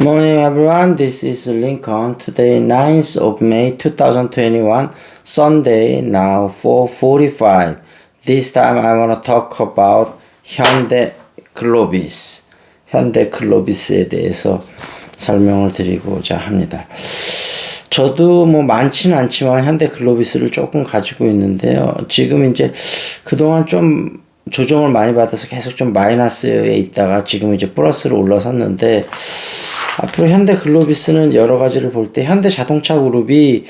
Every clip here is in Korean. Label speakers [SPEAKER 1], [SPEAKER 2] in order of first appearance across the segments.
[SPEAKER 1] Morning everyone, this is Lincoln. Today 9th of May 2021, Sunday, now 4.45. This time I want to talk about 현대 글로비스. 현대 글로비스에 대해서 설명을 드리고자 합니다. 저도 뭐 많지는 않지만 현대 글로비스를 조금 가지고 있는데요. 지금 이제 그동안 좀 조정을 많이 받아서 계속 좀 마이너스에 있다가 지금 이제 플러스로 올라섰는데 앞으로 현대 글로비스는 여러 가지를 볼 때 현대 자동차 그룹이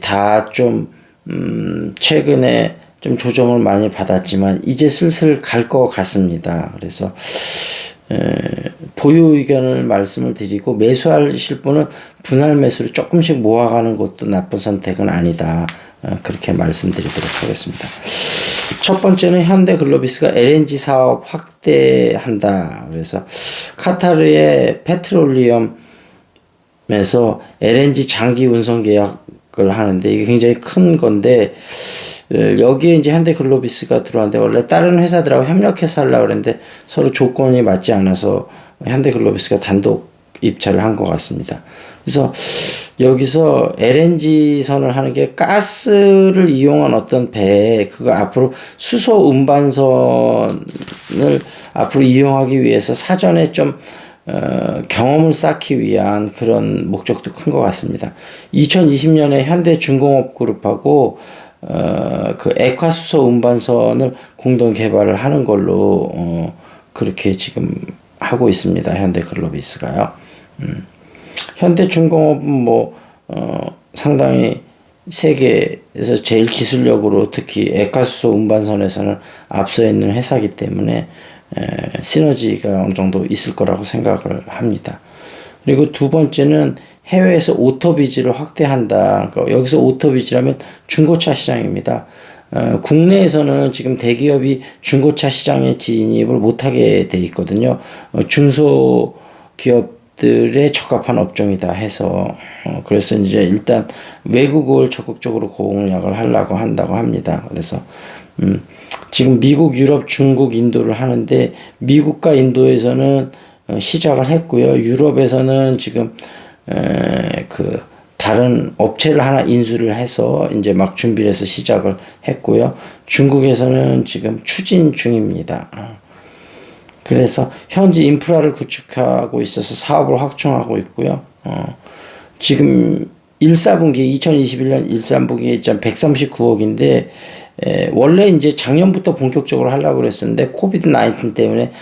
[SPEAKER 1] 다좀 음, 최근에 좀 조정을 많이 받았지만 이제 슬슬 갈 것 같습니다. 그래서 에, 보유 의견을 말씀을 드리고 매수하실 분은 분할 매수를 조금씩 모아가는 것도 나쁜 선택은 아니다. 어, 그렇게 말씀드리도록 하겠습니다. 첫 번째는 현대 글로비스가 LNG 사업 확대한다. 그래서 카타르의 페트롤리엄에서 LNG 장기 운송 계약을 하는데 이게 굉장히 큰 건데 어, 여기에 이제 현대 글로비스가 들어왔는데 원래 다른 회사들하고 협력해서 하려고 그랬는데 서로 조건이 맞지 않아서 현대 글로비스가 단독 입찰을 한 것 같습니다. 그래서 여기서 LNG 선을 하는 게 가스를 이용한 어떤 배, 그거 앞으로 수소 운반선을 앞으로 이용하기 위해서 사전에 좀 어, 경험을 쌓기 위한 그런 목적도 큰 것 같습니다. 2020년에 현대중공업 그룹하고 어, 그 액화수소 운반선을 공동 개발을 하는 걸로 어, 그렇게 지금 하고 있습니다. 현대글로비스가요. 음. 현대중공업은 뭐 어, 상당히 세계에서 제일 기술력으로 특히 액화수소 운반선에서는 앞서 있는 회사이기 때문에 에, 시너지가 어느 정도 있을 거라고 생각을 합니다. 그리고 두 번째는 해외에서 오토비즈를 확대한다. 그러니까 여기서 오토비즈라면 중고차 시장입니다. 어, 국내에서는 지금 대기업이 중고차 시장에 진입을 못하게 돼 있거든요. 어, 중소기업 들에 적합한 업종이다 해서 어, 그래서 이제 일단 외국을 적극적으로 공략을 하려고 한다고 합니다. 그래서 음, 지금 미국, 유럽, 중국, 인도를 하는데 미국과 인도에서는 어, 시작을 했고요. 유럽에서는 지금 에, 그 다른 업체를 하나 인수를 해서 이제 막 준비를 해서 시작을 했고요. 중국에서는 지금 추진 중입니다. 어. 그래서 현재 인프라를 구축하고 있어서 사업을 확충하고 있고요. 어, 지금 1사분기 2021년 1사분기에 139억인데 에, 원래 이제 작년부터 본격적으로 하려고 그랬었는데 코비드 19 때문에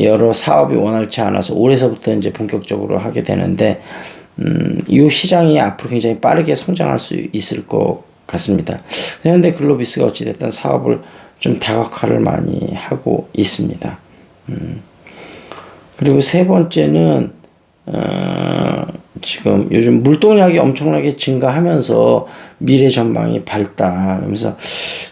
[SPEAKER 1] 여러 사업이 원활치 않아서 올해서부터 이제 본격적으로 하게 되는데 음, 이 시장이 앞으로 굉장히 빠르게 성장할 수 있을 것 같습니다. 현대 글로비스가 어찌됐든 사업을 좀 다각화를 많이 하고 있습니다. 음. 그리고 세 번째는 어, 지금 요즘 물동량이 엄청나게 증가하면서 미래 전망이 밝다. 그러면서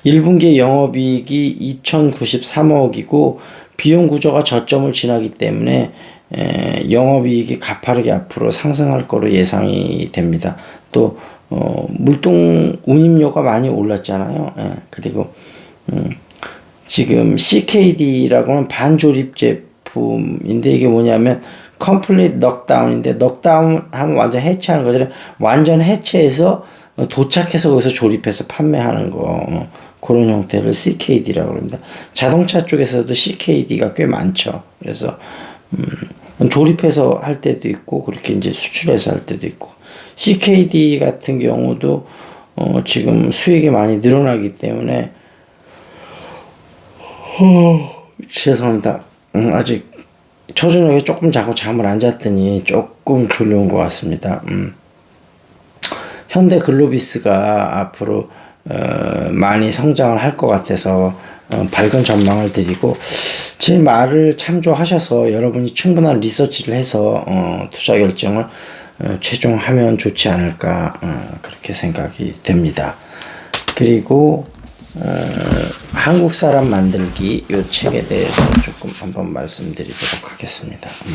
[SPEAKER 1] 1분기 영업이익이 2,093억이고 비용 구조가 저점을 지나기 때문에 에, 영업이익이 가파르게 앞으로 상승할 거로 예상이 됩니다. 또 어, 물동 운임료가 많이 올랐잖아요. 에, 그리고 음, 지금 CKD라고는 반조립 제품인데 이게 뭐냐면 컴플릿 넉다운인데 넉다운 하면 완전 해체하는 거잖아요. 완전 해체해서 도착해서 거기서 조립해서 판매하는 거 그런 형태를 CKD라고 합니다. 자동차 쪽에서도 CKD가 꽤 많죠. 그래서 음, 조립해서 할 때도 있고 그렇게 이제 수출해서 할 때도 있고 CKD 같은 경우도 어, 지금 수익이 많이 늘어나기 때문에 어, 죄송합니다. 음, 아직 초저녁에 조금 자고 잠을 안 잤더니 조금 졸려온 것 같습니다. 음. 현대 글로비스가 앞으로 어, 많이 성장을 할 것 같아서 어, 밝은 전망을 드리고 제 말을 참조하셔서 여러분이 충분한 리서치를 해서 어, 투자 결정을 어, 최종하면 좋지 않을까 어, 그렇게 생각이 됩니다. 그리고 어, 한국 사람 만들기 이 책에 대해서 조금 한번 말씀드리도록 하겠습니다. 음.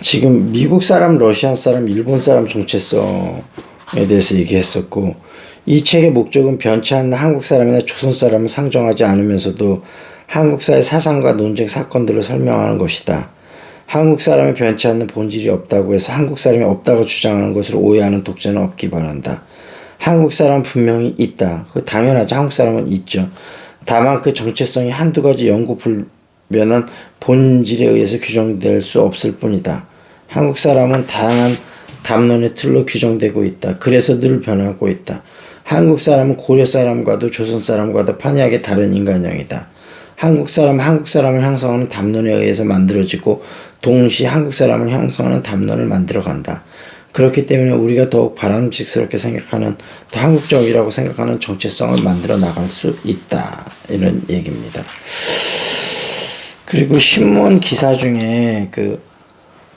[SPEAKER 1] 지금 미국 사람, 러시아 사람, 일본 사람 정체성에 대해서 얘기했었고 이 책의 목적은 변치 않는 한국 사람이나 조선 사람을 상정하지 않으면서도 한국사의 사상과 논쟁 사건들을 설명하는 것이다. 한국 사람이 변치 않는 본질이 없다고 해서 한국 사람이 없다고 주장하는 것을 오해하는 독자는 없기 바란다. 한국 사람은 분명히 있다. 그 당연하죠. 한국 사람은 있죠. 다만 그 정체성이 한두 가지 연구 불변한 본질에 의해서 규정될 수 없을 뿐이다. 한국 사람은 다양한 담론의 틀로 규정되고 있다. 그래서 늘 변하고 있다. 한국 사람은 고려 사람과도 조선 사람과도 판이하게 다른 인간형이다. 한국 사람 한국 사람을 형성하는 담론에 의해서 만들어지고 동시에 한국 사람을 형성하는 담론을 만들어 간다. 그렇기 때문에 우리가 더욱 바람직스럽게 생각하는 또 한국적이라고 생각하는 정체성을 만들어 나갈 수 있다. 이런 얘기입니다. 그리고 신문 기사 중에 그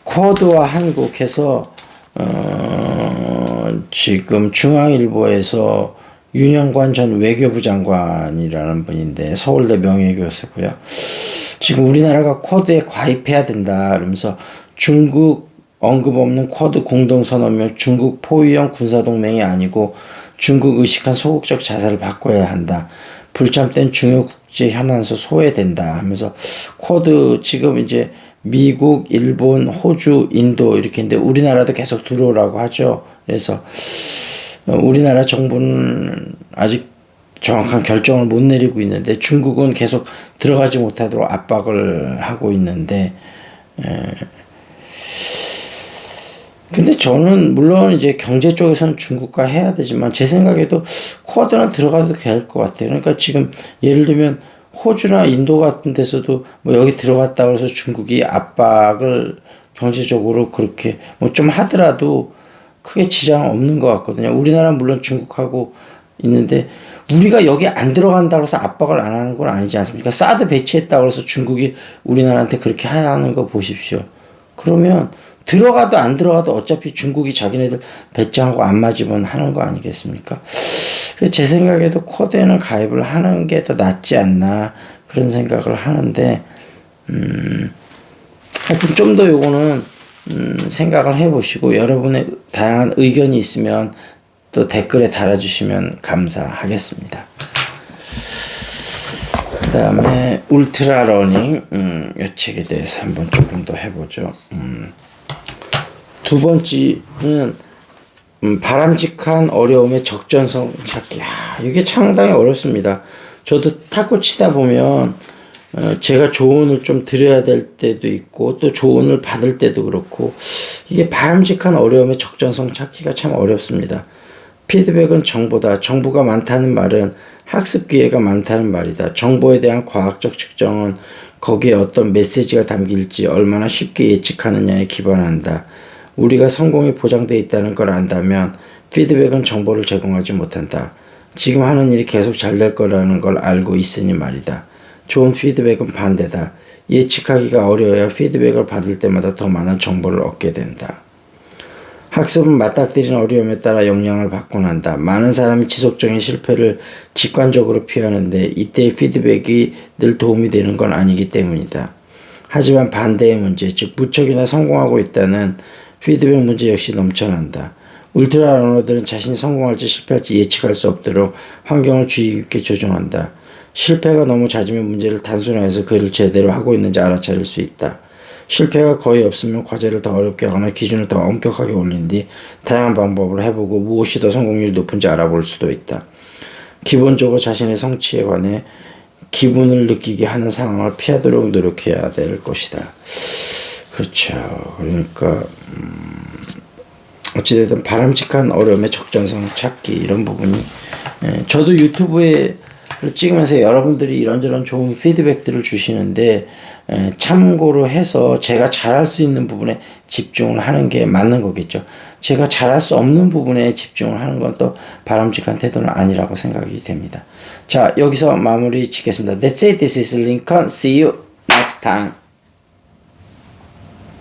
[SPEAKER 1] 코드와 한국해서 어 지금 중앙일보에서 윤영관 전 외교부 장관이라는 분인데 서울대 명예교수고요. 지금 우리나라가 쿼드에 가입해야 된다. 그러면서 중국 언급 없는 쿼드 공동선언명 중국 포위형 군사동맹이 아니고 중국 의식한 소극적 자세를 바꿔야 한다. 불참된 중요 국제 현안에서 소외된다 하면서 쿼드 지금 이제 미국, 일본, 호주, 인도 이렇게 있는데 우리나라도 계속 들어오라고 하죠. 그래서 우리나라 정부는 아직 정확한 결정을 못 내리고 있는데 중국은 계속 들어가지 못하도록 압박을 하고 있는데 에, 근데 저는 물론 이제 경제 쪽에서는 중국과 해야 되지만 제 생각에도 쿼드는 들어가도 될 것 같아요. 그러니까 지금 예를 들면 호주나 인도 같은 데서도 뭐 여기 들어갔다 그래서 중국이 압박을 경제적으로 그렇게 뭐 좀 하더라도 크게 지장 없는 것 같거든요. 우리나라 물론 중국하고 있는데 우리가 여기 안 들어간다고 해서 압박을 안 하는 건 아니지 않습니까? 사드 배치했다고 해서 중국이 우리나라한테 그렇게 하는 거 보십시오. 그러면 들어가도 안 들어가도 어차피 중국이 자기네들 배짱하고 안 맞으면 하는 거 아니겠습니까? 제 생각에도 코드에는 가입을 하는 게 더 낫지 않나 그런 생각을 하는데 음 하여튼 좀 더 요거는 음 생각을 해보시고 여러분의 다양한 의견이 있으면 또 댓글에 달아주시면 감사하겠습니다. 그 다음에 울트라 러닝 음, 이 책에 대해서 한번 조금 더 해보죠. 음, 두 번째는 음, 바람직한 어려움의 적전성 찾기. 야, 이게 상당히 어렵습니다. 저도 탁구 치다 보면 어, 제가 조언을 좀 드려야 될 때도 있고 또 조언을 받을 때도 그렇고 이게 바람직한 어려움의 적전성 찾기가 참 어렵습니다. 피드백은 정보다. 정보가 많다는 말은 학습 기회가 많다는 말이다. 정보에 대한 과학적 측정은 거기에 어떤 메시지가 담길지 얼마나 쉽게 예측하느냐에 기반한다. 우리가 성공이 보장되어 있다는 걸 안다면 피드백은 정보를 제공하지 못한다. 지금 하는 일이 계속 잘 될 거라는 걸 알고 있으니 말이다. 좋은 피드백은 반대다. 예측하기가 어려워야 피드백을 받을 때마다 더 많은 정보를 얻게 된다. 학습은 맞닥뜨린 어려움에 따라 영향을 받곤 한다. 많은 사람이 지속적인 실패를 직관적으로 피하는데 이때의 피드백이 늘 도움이 되는 건 아니기 때문이다. 하지만 반대의 문제, 즉 무척이나 성공하고 있다는 피드백 문제 역시 넘쳐난다. 울트라 러너들은 자신이 성공할지 실패할지 예측할 수 없도록 환경을 주의 깊게 조정한다. 실패가 너무 잦으면 문제를 단순화해서 그를 제대로 하고 있는지 알아차릴 수 있다. 실패가 거의 없으면 과제를 더 어렵게 하거나 기준을 더 엄격하게 올린 뒤 다양한 방법을 해보고 무엇이 더 성공률이 높은지 알아볼 수도 있다. 기본적으로 자신의 성취에 관해 기분을 느끼게 하는 상황을 피하도록 노력해야 될 것이다. 그렇죠. 그러니까 음, 어찌됐든 바람직한 어려움의 적정성 찾기 이런 부분이 예, 저도 유튜브에 찍으면서 여러분들이 이런저런 좋은 피드백들을 주시는데 참고로 해서 제가 잘할 수 있는 부분에 집중을 하는 게 맞는 거겠죠. 제가 잘할 수 없는 부분에 집중을 하는 건 또 바람직한 태도는 아니라고 생각이 됩니다. 자, 여기서 마무리 짓겠습니다. That's it. This is Lincoln. See you next time.